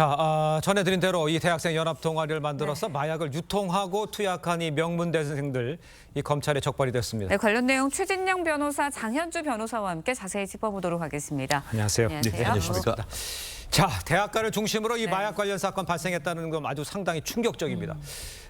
자, 아, 전해드린 대로 이 대학생 연합 동아리를 만들어서 마약을 유통하고 투약한 이 명문 대생들 이 검찰에 적발이 됐습니다. 네, 관련 내용 최진영 변호사, 장현주 변호사와 함께 자세히 짚어보도록 하겠습니다. 안녕하세요. 안녕하세요. 네, 안녕하십니까. 자, 대학가를 중심으로 이 네. 마약 관련 사건 발생했다는 건 아주 상당히 충격적입니다.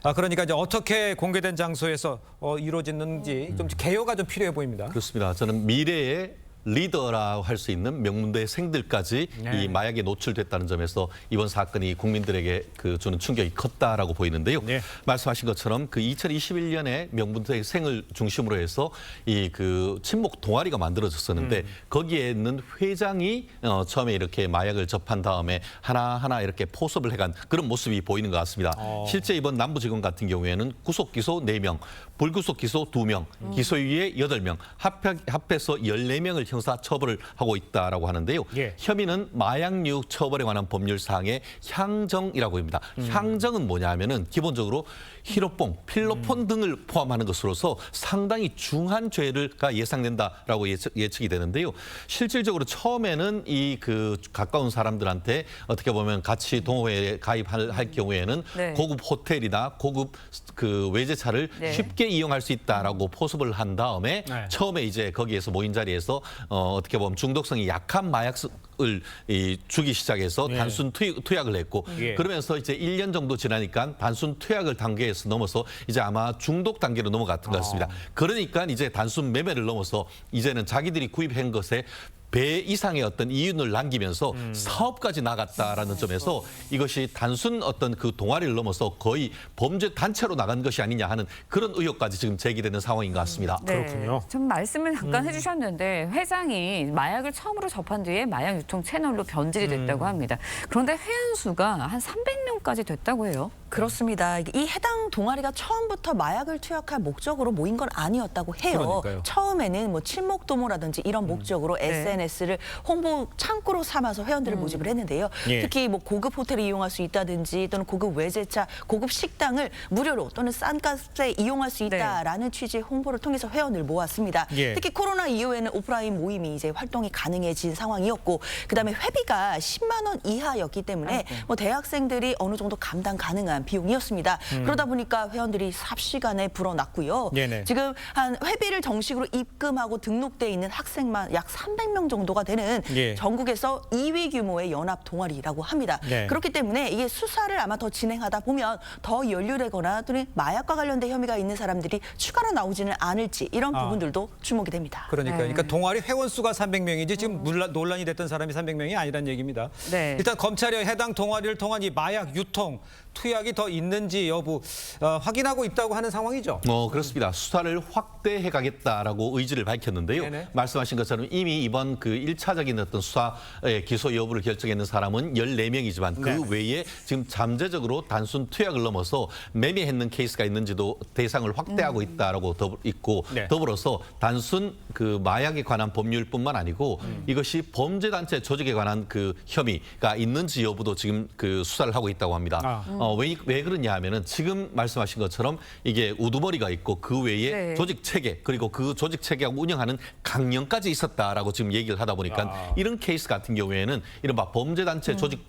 아, 그러니까 이제 어떻게 공개된 장소에서 어, 이루어졌는지 좀 개요가 좀 필요해 보입니다. 그렇습니다. 저는 미래의 리더라고 할 수 있는 명문대생들까지 네. 이 마약에 노출됐다는 점에서 이번 사건이 국민들에게 그 주는 충격이 컸다라고 보이는데요. 네. 말씀하신 것처럼 그 2021년에 명문대생을 중심으로 해서 이 그 친목 동아리가 만들어졌었는데 거기에 있는 회장이 어, 처음에 이렇게 마약을 접한 다음에 하나하나 이렇게 포섭을 해간 그런 모습이 보이는 것 같습니다. 실제 이번 남부지검 같은 경우에는 구속 기소 4명, 불구속 기소 2명, 기소유예 8명, 합해, 합해서 14명을 형사 처벌을 하고 있다라고 하는데요. 예. 혐의는 마약류 처벌에 관한 법률 사항의 향정이라고 합니다. 향정은 뭐냐면은 기본적으로 히로뽕, 필로폰 등을 포함하는 것으로서 상당히 중한 죄를가 예상된다라고 예측, 예측이 되는데요. 실질적으로 처음에는 이 그 가까운 사람들한테 어떻게 보면 같이 동호회에 가입할 할 경우에는 네. 고급 호텔이나 고급 그 외제차를 네. 쉽게 이용할 수 있다라고 포섭을 한 다음에 네. 처음에 이제 거기에서 모인 자리에서 어, 어떻게 보면 중독성이 약한 마약 을 이, 주기 시작해서 예. 단순 투, 투약을 했고 예. 그러면서 이제 1년 정도 지나니까 단순 투약을 단계에서 넘어서 이제 아마 중독 단계로 넘어갔던 것 같습니다. 그러니까 이제 단순 매매를 넘어서 이제는 자기들이 구입한 것에 배 이상의 어떤 이윤을 남기면서 사업까지 나갔다라는 점에서 이것이 단순 어떤 그 동아리를 넘어서 거의 범죄 단체로 나간 것이 아니냐 하는 그런 의혹까지 지금 제기되는 상황인 것 같습니다. 그렇군요. 좀 말씀을 잠깐 해주셨는데 회장이 마약을 처음으로 접한 뒤에 마약 유통 채널로 변질이 됐다고 합니다. 그런데 회원수가 한 300명까지 됐다고 해요. 그렇습니다. 이 해당 동아리가 처음부터 마약을 투약할 목적으로 모인 건 아니었다고 해요. 그러니까요. 음. 처음에는 뭐 칠목 도모라든지 이런 목적으로 네. SNS를 홍보 창구로 삼아서 회원들을 모집을 했는데요. 예. 특히 뭐 고급 호텔을 이용할 수 있다든지 또는 고급 외제차, 고급 식당을 무료로 또는 싼 값에 이용할 수 있다라는 취지의 홍보를 통해서 회원을 모았습니다. 예. 특히 코로나 이후에는 오프라인 모임이 이제 활동이 가능해진 상황이었고 그다음에 회비가 10만 원 이하였기 때문에 뭐 대학생들이 어느 정도 감당 가능한 비용이었습니다. 그러다 보니까 회원들이 삽시간에 불어났고요. 음. 네네. 지금 한 회비를 정식으로 입금하고 등록돼 있는 학생만 약 300명 정도가 되는 예. 전국에서 2위 규모의 연합 동아리라고 합니다. 네. 그렇기 때문에 이게 수사를 아마 더 진행하다 보면 더 연루되거나 또는 마약과 관련된 혐의가 있는 사람들이 추가로 나오지는 않을지 이런 아. 부분들도 주목이 됩니다. 그러니까, 네. 그러니까 동아리 회원 수가 300명이지 지금 물라- 논란이 됐던 사람이 300명이 아니라는 얘기입니다. 네. 일단 검찰이 해당 동아리를 통한 이 마약 유통, 투약이 더 있는지 여부 어, 확인하고 있다고 하는 상황이죠. 어 그렇습니다. 수사를 확대해 가겠다라고 의지를 밝혔는데요. 네네. 말씀하신 것처럼 이미 이번 그 일차적인 어떤 수사의 기소 여부를 결정했는 사람은 14명이지만 그 네. 외에 지금 잠재적으로 단순 투약을 넘어서 매매했는 케이스가 있는지도 대상을 확대하고 있다라고 더불 있고 네. 더불어서 단순 그 마약에 관한 법률뿐만 아니고 이것이 범죄 단체 조직에 관한 그 혐의가 있는지 여부도 지금 그 수사를 하고 있다고 합니다. 아. 어, 왜, 왜 그러냐 하면은 지금 말씀하신 것처럼 이게 우두머리가 있고 그 외에 네. 조직 체계 그리고 그 조직 체계하고 운영하는 강령까지 있었다라고 지금 얘기를 하다 보니까 아. 이런 케이스 같은 경우에는 이른바 범죄 단체 조직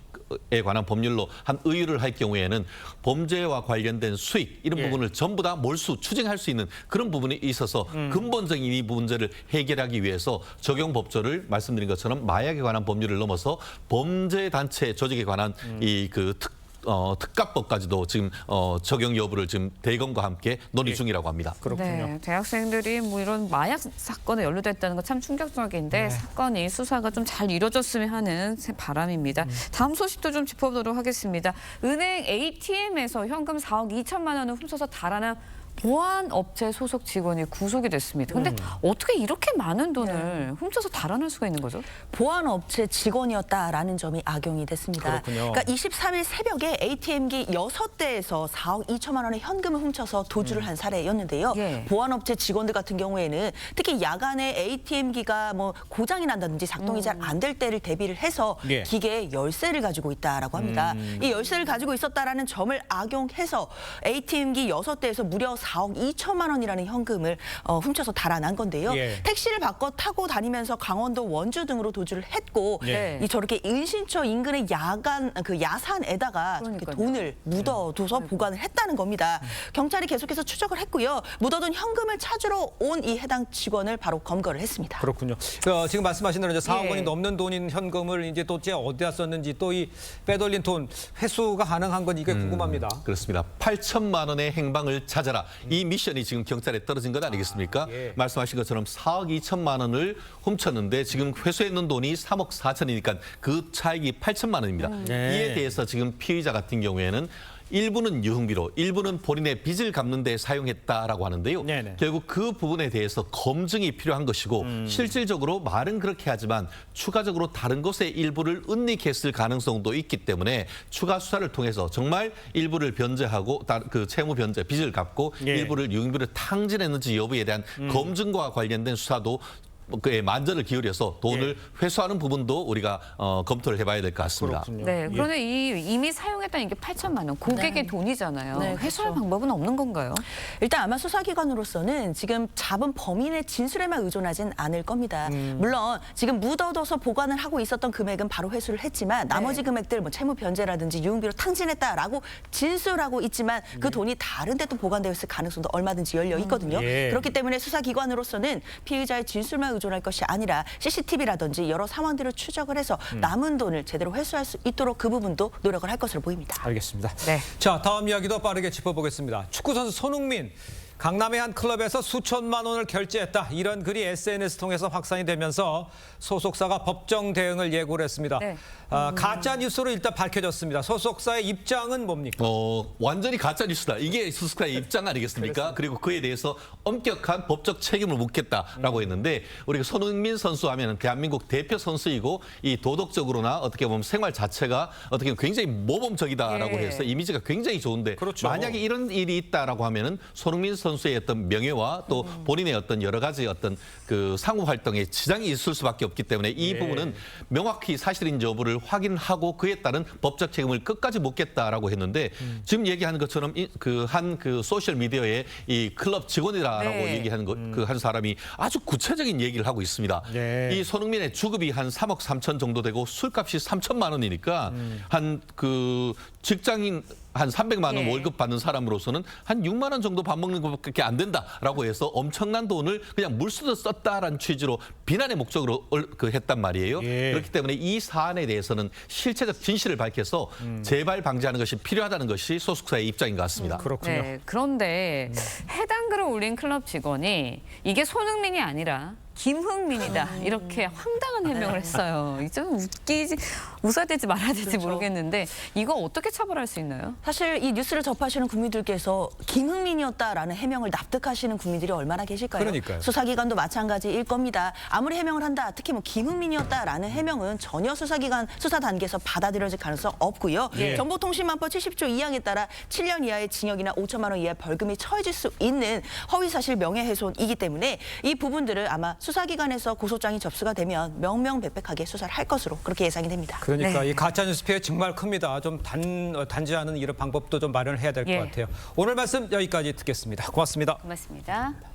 에 관한 법률로 한 의유를 할 경우에는 범죄와 관련된 수익 이런 예. 부분을 전부 다 몰수 추징할 수 있는 그런 부분이 있어서 음. 근본적인 이 문제를 해결하기 위해서 적용 법조를 말씀드린 것처럼 마약에 관한 법률을 넘어서 범죄 단체 조직에 관한 음. 이그 특 어, 특가법까지도 지금 어, 적용 여부를 지금 대검과 함께 논의 중이라고 합니다. 그렇군요. 네, 대학생들이 뭐 이런 마약 사건에 연루됐다는 건 참 충격적인데 사건이 수사가 좀 잘 이루어졌으면 하는 바람입니다. 다음 소식도 좀 짚어보도록 하겠습니다. 은행 ATM에서 현금 4억 2천만 원을 훔쳐서 달아난 보안 업체 소속 직원이 구속이 됐습니다. 근데 어떻게 이렇게 많은 돈을 훔쳐서 달아날 수가 있는 거죠? 보안업체 직원이었다라는 점이 악용이 됐습니다. 그렇군요. 그러니까 23일 새벽에 ATM기 6대에서 4억 2천만 원의 현금을 훔쳐서 도주를 한 사례였는데요. 예. 보안업체 직원들 같은 경우에는 특히 야간에 ATM기가 뭐 고장이 난다든지 작동이 잘 안 될 때를 대비를 해서 예. 기계에 열쇠를 가지고 있다라고 합니다. 이 열쇠를 가지고 있었다라는 점을 악용해서 ATM기 6대에서 무려 4억 2천만 원이라는 현금을 어, 훔쳐서 달아난 건데요. 예. 택시를 바꿔 타고 다니면서 강원도 원주 등으로 도주를 했고 예. 이 저렇게 인신처 인근의 야간 그 야산에다가 저렇게 그러니까요. 돈을 묻어둬서 보관을 했다는 겁니다. 경찰이 계속해서 추적을 했고요. 묻어둔 현금을 찾으러 온 이 해당 직원을 바로 검거를 했습니다. 그렇군요. 어, 지금 말씀하신 대로 이제 4억 예. 원이 넘는 돈인 현금을 이제 또 이제 어디다 썼는지 또 이 빼돌린 돈 회수가 가능한 건 이게 궁금합니다. 그렇습니다. 8천만 원의 행방을 찾아라. 이 미션이 지금 경찰에 떨어진 것 아니겠습니까? 예. 말씀하신 것처럼 4억 2천만 원을 훔쳤는데 지금 회수했는 돈이 3억 4천이니까 그 차익이 8천만 원입니다. 네. 이에 대해서 지금 피의자 같은 경우에는 일부는 유흥비로, 일부는 본인의 빚을 갚는 데 사용했다라고 하는데요. 네네. 결국 그 부분에 대해서 검증이 필요한 것이고 실질적으로 말은 그렇게 하지만 추가적으로 다른 것의 일부를 은닉했을 가능성도 있기 때문에 추가 수사를 통해서 정말 일부를 변제하고 다- 그 채무 변제 빚을 갚고 예. 일부를 유흥비를 탕진했는지 여부에 대한 검증과 관련된 수사도 그에 만전을 기울여서 돈을 회수하는 부분도 우리가 어, 검토를 해봐야 될 것 같습니다. 그렇군요. 네, 예. 그런데 이 이미 사용했다는 게 8천만 원, 고객의 돈이잖아요. 네, 회수할 그렇죠. 방법은 없는 건가요? 일단 아마 수사기관으로서는 지금 잡은 범인의 진술에만 의존하진 않을 겁니다. 물론 지금 묻어둬서 보관을 하고 있었던 금액은 바로 회수를 했지만 나머지 금액들 뭐 채무 변제라든지 유흥비로 탕진했다라고 진술하고 있지만 그 돈이 다른 데 또 보관되어 있을 가능성도 얼마든지 열려 있거든요. 예. 그렇기 때문에 수사기관으로서는 피의자의 진술만 의존할 것이 아니라 CCTV라든지 여러 상황들을 추적을 해서 남은 돈을 제대로 회수할 수 있도록 그 부분도 노력을 할 것으로 보입니다. 알겠습니다. 네. 자, 다음 이야기도 빠르게 짚어보겠습니다. 축구 선수 손흥민. 강남의 한 클럽에서 수천만 원을 결제했다. 이런 글이 SNS 통해서 확산이 되면서 소속사가 법정 대응을 예고를 했습니다. 네. 아, 가짜 뉴스로 일단 밝혀졌습니다. 소속사의 입장은 뭡니까? 어, 완전히 가짜 뉴스다. 이게 수스카의 입장 아니겠습니까? 그리고 그에 대해서 엄격한 법적 책임을 묻겠다라고 했는데 우리가 손흥민 선수 하면은 대한민국 대표 선수이고 이 도덕적으로나 어떻게 보면 생활 자체가 어떻게 보면 굉장히 모범적이다라고 예. 해서 이미지가 굉장히 좋은데 그렇죠. 만약에 이런 일이 있다라고 하면은 손흥민 선수 의 어떤 명예와 또 본인의 어떤 여러 가지 어떤 그 상호 활동에 지장이 있을 수밖에 없기 때문에 이 예. 부분은 명확히 사실인지 여부를 확인하고 그에 따른 법적 책임을 끝까지 묻겠다라고 했는데 지금 얘기하는 것처럼 그 한그 소셜 미디어에 이 클럽 직원이라고 네. 얘기하는 것그한 사람이 아주 구체적인 얘기를 하고 있습니다. 네. 이 손흥민의 주급이 한 3억 3천 정도 되고 술값이 3천만 원이니까 한그 직장인 한 300만 원 예. 월급 받는 사람으로서는 한 6만 원 정도 밥 먹는 것밖에 안 된다라고 해서 엄청난 돈을 그냥 물쓰듯 썼다라는 취지로 비난의 목적으로 얼- 그 했단 말이에요. 예. 그렇기 때문에 이 사안에 대해서는 실체적 진실을 밝혀서 재발 방지하는 것이 필요하다는 것이 소속사의 입장인 것 같습니다. 그렇군요. 네, 그런데 해당 글을 올린 클럽 직원이 이게 손흥민이 아니라 김흥민이다 이렇게 황당한 해명을 했어요. 이좀 웃기지 웃어야 될지 말아야 될지 모르겠는데 이거 어떻게 처벌할 수 있나요? 사실 이 뉴스를 접하시는 국민들께서 김흥민이었다라는 해명을 납득하시는 국민들이 얼마나 계실까요? 그러니까요. 수사기관도 마찬가지일 겁니다. 아무리 해명을 한다, 특히 뭐 김흥민이었다라는 해명은 전혀 수사기관 수사 단계에서 받아들여질 가능성 없고요. 예. 정보통신망법 70조 2항에 따라 7년 이하의 징역이나 5천만 원 이하의 벌금이 처해질 수 있는 허위사실 명예훼손이기 때문에 이 부분들을 아마 수사기관에서 고소장이 접수가 되면 명명백백하게 수사를 할 것으로 그렇게 예상이 됩니다. 그러니까 네. 이 가짜 뉴스 피해 정말 큽니다. 좀 단, 어, 단지하는 이런 방법도 좀 마련을 해야 될것 예. 같아요. 오늘 말씀 여기까지 듣겠습니다. 고맙습니다. 고맙습니다.